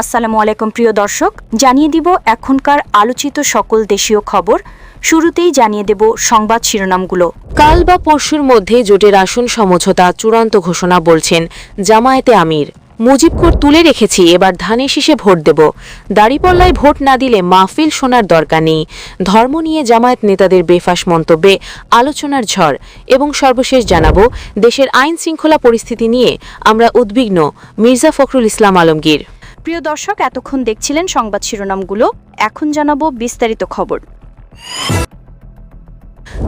আসসালামু আলাইকুম, প্রিয় দর্শক। জানিয়ে দিব এখনকার আলোচিত সকল দেশীয় খবর। শুরুতেই জানিয়ে দেব সংবাদ শিরোনামগুলো। কাল বা পরশুর মধ্যে জোটের আসন সমঝোতা চূড়ান্ত ঘোষণা বলছেন জামায়াতে আমির। মুজিবকর তুলে রেখেছি, এবার ধানে শীষে ভোট দেব। দাড়িপল্লায় ভোট না দিলে মাহফিল শোনার দরকার নেই। ধর্ম নিয়ে জামায়াত নেতাদের বেফাস মন্তব্যে আলোচনার ঝড়। এবং সর্বশেষ জানাব, দেশের আইন শৃঙ্খলা পরিস্থিতি নিয়ে আমরা উদ্বিগ্ন। মির্জা ফখরুল ইসলাম আলমগীর। প্রিয় দর্শক, এতক্ষণ দেখছিলেন সংবাদ শিরোনামগুলো। এখন জানাব বিস্তারিত খবর।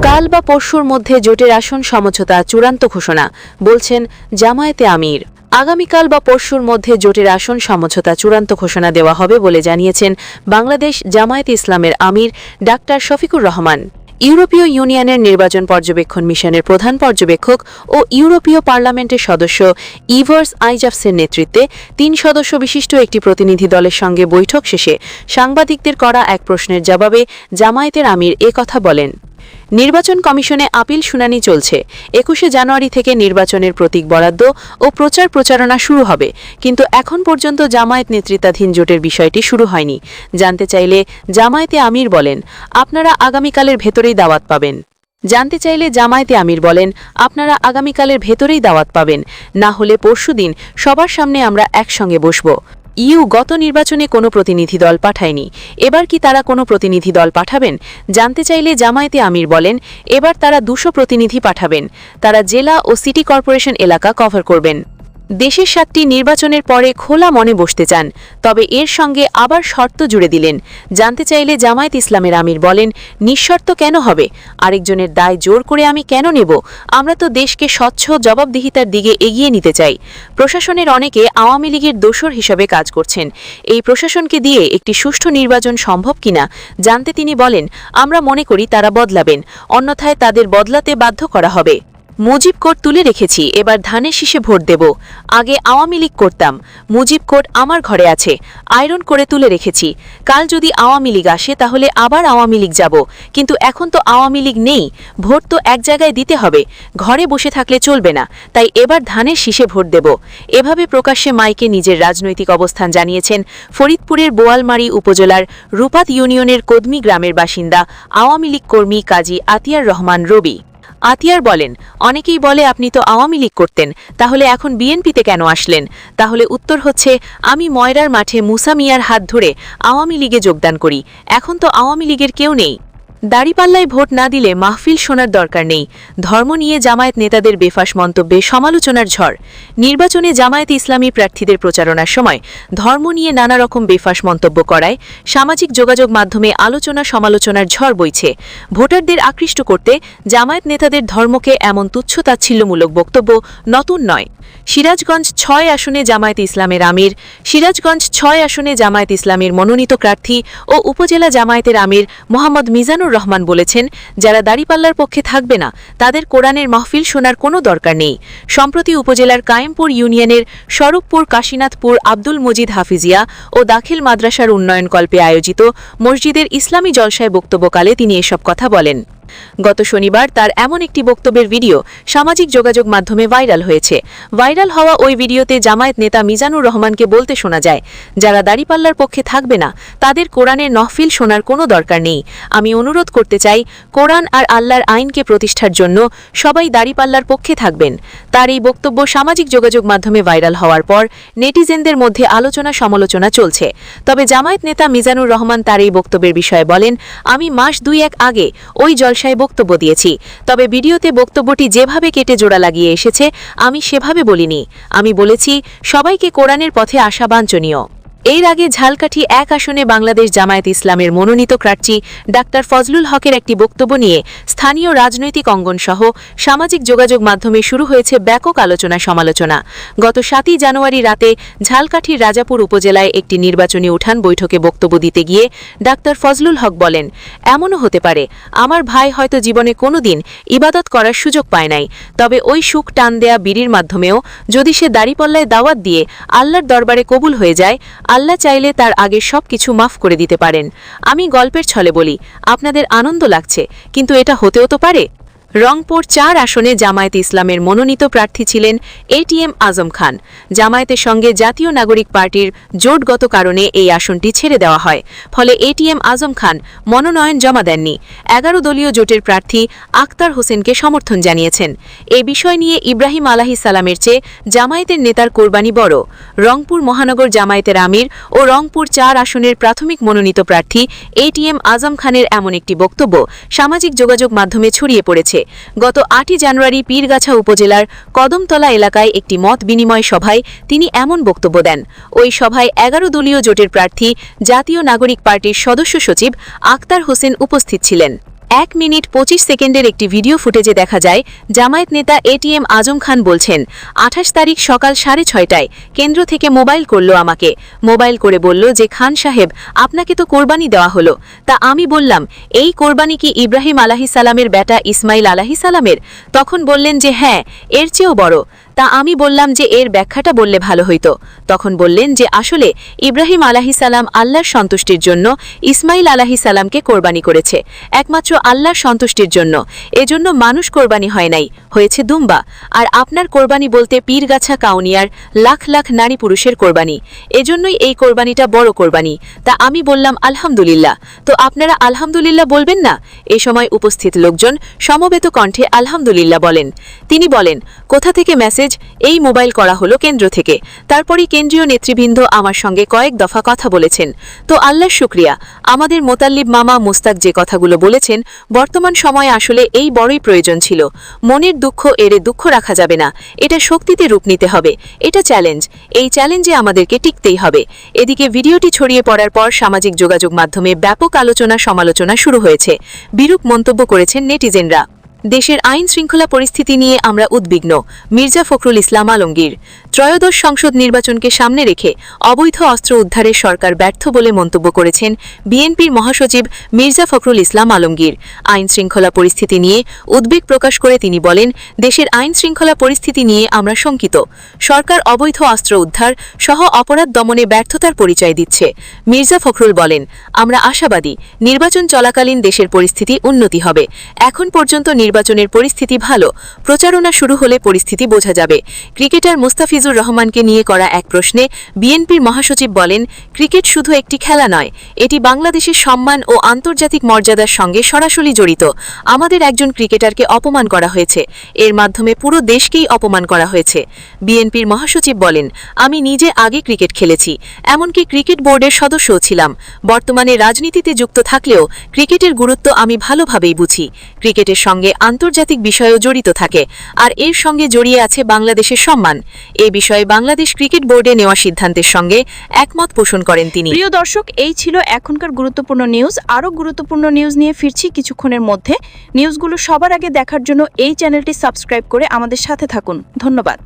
কাল বা পরশুর মধ্যে জোটের আসন সমঝোতা চূড়ান্ত ঘোষণা, বলছেন জামায়াতে আমির। আগামীকাল বা পরশুর মধ্যে জোটের আসন সমঝোতা চূড়ান্ত ঘোষণা দেওয়া হবে বলে জানিয়েছেন বাংলাদেশ জামায়াতে ইসলামের আমির ডাক্তার শফিকুর রহমান। ইউরোপীয় ইউনিয়নের নির্বাচন পর্যবেক্ষণ মিশনের প্রধান পর্যবেক্ষক ও ইউরোপীয় পার্লামেন্টের সদস্য ইভার্স আইজাফসের নেতৃত্বে তিন সদস্য বিশিষ্ট একটি প্রতিনিধি দলের সঙ্গে বৈঠক শেষে সাংবাদিকদের করা এক প্রশ্নের জবাবে জামায়াতের আমির কথা বলেন। নির্বাচন কমিশনে আপিল শুনানি চলছে। একুশে জানুয়ারি থেকে নির্বাচনের প্রতীক বরাদ্দ ও প্রচার প্রচারণা শুরু হবে। কিন্তু এখন পর্যন্ত জামায়াত নেতৃত্বাধীন জোটের বিষয়টি শুরু হয়নি। জানতে চাইলে জামায়াতে আমির বলেন, আপনারা আগামীকালের ভেতরেই দাওয়াত পাবেন। জানতে চাইলে জামায়াতে আমির বলেন, আপনারা আগামীকালের ভেতরেই দাওয়াত পাবেন। না হলে পরশুদিন সবার সামনে আমরা একসঙ্গে বসব। ইউ গত নির্বাচনে কোনো প্রতিনিধি দল পাঠায়নি। এবার কি তারা কোনো প্রতিনিধি দল পাঠাবেন? জানতে চাইলে জামায়াতে আমির বলেন, এবার তারা দুশো প্রতিনিধি পাঠাবেন। তারা জেলা ও সিটি কর্পোরেশন এলাকা কভার করবেন। দেশের সাতটি নির্বাচনের পরে খোলা মনে বসতে চান, তবে এর সঙ্গে আবার শর্ত জুড়ে দিলেন। জানতে চাইলে জামায়াত ইসলামের আমির বলেন, নিঃশর্ত কেন হবে? আরেকজনের দায় জোর করে আমি কেন নেব? আমরা তো দেশকে স্বচ্ছ, জবাবদিহিতার দিকে এগিয়ে নিতে চাই। প্রশাসনের অনেকে আওয়ামী লীগের দোসর হিসাবে কাজ করছেন। এই প্রশাসনকে দিয়ে একটি সুষ্ঠু নির্বাচন সম্ভব কিনা, জানতে তিনি বলেন, আমরা মনে করি তারা বদলাবেন। অন্যথায় তাদের বদলাতে বাধ্য করা হবে। মুজিব কোট তুলে রেখেছি, এবার ধানের শীষে ভোট দেব। আগে আওয়ামী লীগ করতাম। মুজিব কোট আমার ঘরে আছে, আয়রন করে তুলে রেখেছি। কাল যদি আওয়ামী লীগ আসে, তাহলে আবার আওয়ামী লীগ যাব। কিন্তু এখন তো আওয়ামী লীগ নেই, ভোট তো এক জায়গায় দিতে হবে। ঘরে বসে থাকলে চলবে না, তাই এবার ধানের শীষে ভোট দেব। এভাবে প্রকাশ্যে মাইকে নিজের রাজনৈতিক অবস্থান জানিয়েছেন ফরিদপুরের বোয়ালমারী উপজেলার রূপাত ইউনিয়নের কদমি গ্রামের বাসিন্দা, আওয়ামী লীগ কর্মী কাজী আতিয়ার রহমান রবি। আতিয়ার বলেন, অনেকেই বলে আপনি তো আওয়ামী লীগ করতেন, তাহলে এখন বিএনপিতে কেন আসলেন? তাহলে উত্তর হচ্ছে, আমি ময়রার মাঠে মুসা মিয়ার হাত ধরে আওয়ামী লীগে যোগদান করি, এখন তো আওয়ামী লীগের কেউ নেই। দাড়িপাল্লায় ভোট না দিলে মাহফিল শোনার দরকার নেই। ধর্ম নিয়ে জামায়াত নেতাদের বেফাস মন্তব্যে সমালোচনার ঝড়। নির্বাচনে জামায়াত ইসলামী প্রার্থীদের প্রচারণার সময় ধর্ম নিয়ে নানা রকম বেফাস মন্তব্য করায় সামাজিক যোগাযোগ মাধ্যমে আলোচনা সমালোচনার ঝড় বইছে। ভোটারদের আকৃষ্ট করতে জামায়াত নেতাদের ধর্মকে এমন তুচ্ছতাচ্ছিল্যমূলক বক্তব্য নতুন নয়। সিরাজগঞ্জ ছয় আসনে জামায়াত ইসলামের আমির, সিরাজগঞ্জ ছয় আসনে জামায়াত ইসলামের মনোনীত প্রার্থী ও উপজেলা জামায়াতের আমির মোহাম্মদ মিজানুর রহমান বলেছেন, যারা দাড়িপাল্লার পক্ষে থাকবে না, তাদের কোরআনের মাহফিল শোনার কোনো দরকার নেই। সম্প্রতি উপজেলার কায়েমপুর ইউনিয়নের স্বরূপপুর কাশীনাথপুর আব্দুল মজিদ হাফিজিয়া ও দাখিল মাদ্রাসার উন্নয়ন কল্পে আয়োজিত মসজিদের ইসলামী জলসায় বক্তব্যকালে তিনি এসব কথা বলেন। গত শনিবার তার এমন একটি বক্তব্যের ভিডিও সামাজিক যোগাযোগ মাধ্যমে ভাইরাল হয়েছে। ভাইরাল হওয়া ওই ভিডিওতে জামায়াত নেতা মিজানুর রহমানকে বলতে শোনা যায়, যারা দাড়িপাল্লার পক্ষে থাকবে না, তাদের কোরআনের নহফিল শোনার কোনো দরকার নেই। আমি অনুরোধ করতে চাই, কোরআন আর আল্লাহর আইনকে প্রতিষ্ঠার জন্য সবাই দাড়িপাল্লার পক্ষে থাকবেন। তার এই বক্তব্য সামাজিক যোগাযোগ মাধ্যমে ভাইরাল হওয়ার পর নেটিজেনদের মধ্যে আলোচনা সমালোচনা চলছে। তবে জামায়াত নেতা মিজানুর রহমান তার এই বক্তব্যের বিষয়ে বলেন, আমি মাস দুই এক আগে ওই জলসায় বক্তব্য দিয়েছি। তবে ভিডিওতে বক্তব্যটি যেভাবে কেটে জোড়া লাগিয়ে এসেছে, আমি সেভাবে বলিনি। আমি বলেছি, সবাইকে কোরআনের পথে আসা বাঞ্ছনীয়। এর আগে ঝালকাঠি এক আসনে বাংলাদেশ জামায়াত ইসলামের মনোনীত প্রার্থী ডাক্তার ফজলুল হকের একটি বক্তব্য নিয়ে স্থানীয় রাজনৈতিক অঙ্গন সহ সামাজিক যোগাযোগ মাধ্যমে শুরু হয়েছে ব্যাপক আলোচনা সমালোচনা। গত সাতই জানুয়ারি রাতে ঝালকাঠির রাজাপুর উপজেলায় একটি নির্বাচনী উঠান বৈঠকে বক্তব্য দিতে গিয়ে ডাক্তার ফজলুল হক বলেন, এমনও হতে পারে। আমার ভাই হয়তো জীবনে কোনোদিন ইবাদত করার সুযোগ পায় নাই। তবে ওই সুখ টান দেয়া বিড়ির মাধ্যমেও যদি সে দাড়িপল্লায় দাওয়াত দিয়ে আল্লাহর দরবারে কবুল হয়ে যায় আল্লাহ চাইলে তার আগে সব কিছু মাফ করে দিতে পারেন। আমি গল্পের ছলে বলি, আপনাদের আনন্দ লাগছে, কিন্তু এটা হতেও তো পারে। রংপুর চার আসনে জামায়াতে ইসলামের মনোনীত প্রার্থী ছিলেন এটিএম আজম খান। জামায়াতের সঙ্গে জাতীয় নাগরিক পার্টির জোটগত কারণে এই আসনটি ছেড়ে দেওয়া হয়। ফলে এটিএম আজম খান মনোনয়ন জমা দেননি। এগারো দলীয় জোটের প্রার্থী আক্তার হোসেনকে সমর্থন জানিয়েছেন। এ বিষয় নিয়ে ইব্রাহিম আলাহি সালামের চেয়ে জামায়াতের নেতার কোরবানি বড়। রংপুর মহানগর জামায়াতের আমির ও রংপুর চার আসনের প্রাথমিক মনোনীত প্রার্থী এটিএম আজম খানের এমন একটি বক্তব্য সামাজিক যোগাযোগ মাধ্যমে ছড়িয়ে পড়েছে। গত আটই জানুয়ারি পীরগাছা উপজেলার কদমতলা এলাকায় একটি মত বিনিময় সভায় তিনি এমন বক্তব্য দেন। ওই সভায় এগারো দলীয় জোটের প্রার্থী, জাতীয় নাগরিক পার্টির সদস্য সচিব আক্তার হোসেন উপস্থিত ছিলেন। এক মিনিট পঁচিশ সেকেন্ডের একটি ভিডিও ফুটেজে দেখা যায়, জামায়াত নেতা এটিএম আজম খান বলছেন, আঠাশ তারিখ সকাল সাড়ে ছয়টায় কেন্দ্র থেকে মোবাইল করল আমাকে। মোবাইল করে বলল যে, খান সাহেব, আপনাকে তো কোরবানি দেওয়া হলো। তা আমি বললাম, এই কোরবানি কি ইব্রাহিম আলাহি সালামের বেটা ইসমাইল আলাহি সালামের তখন বললেন যে হ্যাঁ এর চেয়েও বড়। তা আমি বললাম যে এর ব্যাখ্যাটা বললে ভালো হইতো। তখন বললেন যে আসলে ইব্রাহিম সালাম আল্লাহর সন্তুষ্টির জন্য ইসমাইল সালামকে কোরবানি করেছে। একমাত্র আল্লাহর সন্তুষ্টির জন্য। এজন্য মানুষ কোরবানি হয় নাই। হয়েছে দুম্বা। আর আপনার কোরবানি বলতে পীরগাছা কাউনিয়ার লাখ লাখ নারী পুরুষের কোরবানি। এজন্যই এই কোরবানিটা বড় কোরবানি। তা আমি বললাম, আলহামদুলিল্লাহ। তো আপনারা আলহামদুলিল্লাহ বলবেন না? এ সময় উপস্থিত লোকজন সমবেত কণ্ঠে আলহামদুলিল্লাহ বলেন। তিনি বলেন, কোথা থেকে মেসেজ এই মোবাইল করা হলো কেন্দ্র থেকে। তারপরই কেন্দ্রীয় নেতৃবৃন্দ আমার সঙ্গে কয়েক দফা কথা বলেছেন। তো আল্লাহ শুক্রিয়া। আমাদের মোতাল্লিব মামা মুস্তাক যে কথাগুলো বলেছেন, বর্তমান সময়ে আসলে এই বড়ই প্রয়োজন ছিল। মনের দুঃখ এরে দুঃখ রাখা যাবে না। এটা শক্তিতে রূপ নিতে হবে। এটা চ্যালেঞ্জ এই চ্যালেঞ্জে আমাদেরকে টিকতেই হবে। এদিকে ভিডিওটি ছড়িয়ে পড়ার পর সামাজিক যোগাযোগ মাধ্যমে ব্যাপক আলোচনা সমালোচনা শুরু হয়েছে। বিরূপ মন্তব্য করেছেন নেটিজেনরা। দেশের আইন শৃঙ্খলা পরিস্থিতি নিয়ে আমরা উদ্বিগ্ন। মির্জা ফখরুল ইসলাম আলমগীর, ত্রয়োদশ সংসদ নির্বাচনকে সামনে রেখে অবৈধ অস্ত্র উদ্ধারে সরকার ব্যর্থ বলে মন্তব্য করেছেন বিএনপির মহাসচিব মির্জা ফখরুল ইসলাম আলমগীর। আইন শৃঙ্খলা পরিস্থিতি নিয়ে উদ্বেগ প্রকাশ করে তিনি বলেন, দেশের আইন শৃঙ্খলা পরিস্থিতি নিয়ে আমরা শঙ্কিত। সরকার অবৈধ অস্ত্র উদ্ধার সহ অপরাধ দমনে ব্যর্থতার পরিচয় দিচ্ছে। মির্জা ফখরুল বলেন, আমরা আশাবাদী, নির্বাচন চলাকালীন দেশের পরিস্থিতি উন্নতি হবে। এখন পর্যন্ত নির্বাচনের পরিস্থিতি ভালো, প্রচারণা শুরু হলে পরিস্থিতি বোঝা যাবে। ক্রিকেটার মুস্তাফিজুর রহমানকে নিয়ে করা এক প্রশ্নে বিএনপির মহাসচিব বলেন, ক্রিকেট শুধু একটি খেলা নয়, এটি বাংলাদেশের সম্মান ও আন্তর্জাতিক মর্যাদার সঙ্গে সরাসরি জড়িত। আমাদের একজন ক্রিকেটারকে অপমান করা হয়েছে, এর মাধ্যমে পুরো দেশকেই অপমান করা হয়েছে। বিএনপির মহাসচিব বলেন, আমি নিজে আগে ক্রিকেট খেলেছি, এমনকি ক্রিকেট বোর্ডের সদস্যও ছিলাম। বর্তমানে রাজনীতিতে যুক্ত থাকলেও ক্রিকেটের গুরুত্ব আমি ভালোভাবেই বুঝি। ক্রিকেটের সঙ্গে আন্তর্জাতিক বিষয়েও জড়িত থাকে, আর এর সঙ্গে জড়িয়ে আছে বাংলাদেশের সম্মান। এ বিষয়ে বাংলাদেশ ক্রিকেট বোর্ডে নেওয়া সিদ্ধান্তের সঙ্গে একমত পোষণ করেন তিনি। প্রিয় দর্শক, এই ছিল এখনকার গুরুত্বপূর্ণ নিউজ। আরও গুরুত্বপূর্ণ নিউজ নিয়ে ফিরছি কিছুক্ষণের মধ্যে। নিউজগুলো সবার আগে দেখার জন্য এই চ্যানেলটি সাবস্ক্রাইব করে আমাদের সাথে থাকুন। ধন্যবাদ।